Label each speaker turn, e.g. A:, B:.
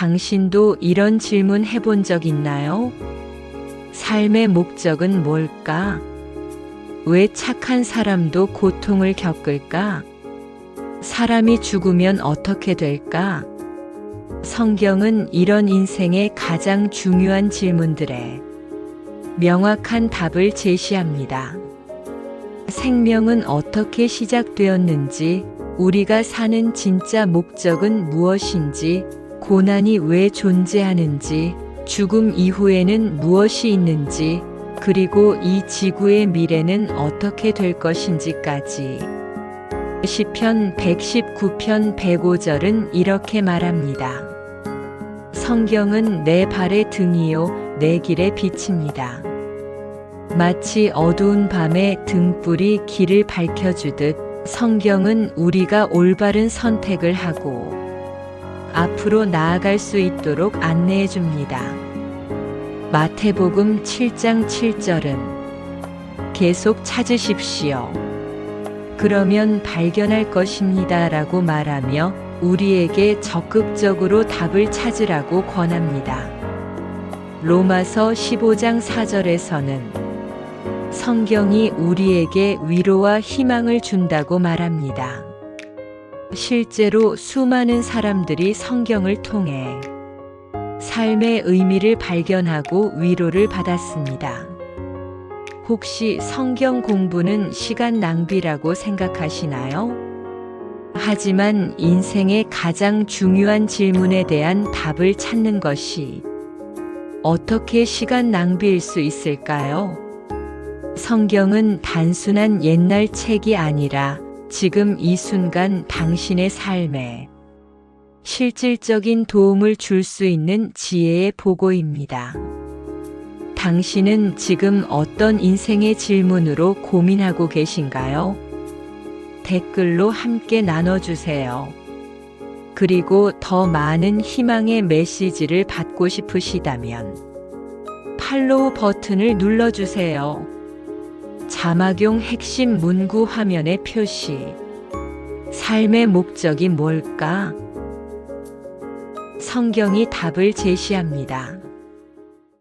A: 당신도 이런 질문 해본 적 있나요? 삶의 목적은 뭘까? 왜 착한 사람도 고통을 겪을까? 사람이 죽으면 어떻게 될까? 성경은 이런 인생의 가장 중요한 질문들에 명확한 답을 제시합니다. 생명은 어떻게 시작되었는지, 우리가 사는 진짜 목적은 무엇인지, 고난이 왜 존재하는지, 죽음 이후에는 무엇이 있는지, 그리고 이 지구의 미래는 어떻게 될 것인지까지. 시편 119편 105절은 이렇게 말합니다. 성경은 내 발의 등이요, 내 길의 빛입니다. 마치 어두운 밤에 등불이 길을 밝혀주듯 성경은 우리가 올바른 선택을 하고 앞으로 나아갈 수 있도록 안내해 줍니다. 마태복음 7장 7절은 계속 찾으십시오. 그러면 발견할 것입니다. 라고 말하며 우리에게 적극적으로 답을 찾으라고 권합니다. 로마서 15장 4절에서는 성경이 우리에게 위로와 희망을 준다고 말합니다. 실제로 수많은 사람들이 성경을 통해 삶의 의미를 발견하고 위로를 받았습니다. 혹시 성경 공부는 시간 낭비라고 생각하시나요? 하지만 인생의 가장 중요한 질문에 대한 답을 찾는 것이 어떻게 시간 낭비일 수 있을까요? 성경은 단순한 옛날 책이 아니라 지금 이 순간 당신의 삶에 실질적인 도움을 줄 수 있는 지혜의 보고입니다. 당신은 지금 어떤 인생의 질문으로 고민하고 계신가요? 댓글로 함께 나눠주세요. 그리고 더 많은 희망의 메시지를 받고 싶으시다면 팔로우 버튼을 눌러주세요. 자막용 핵심 문구 화면의 표시. 삶의 목적이 뭘까? 성경이 답을 제시합니다.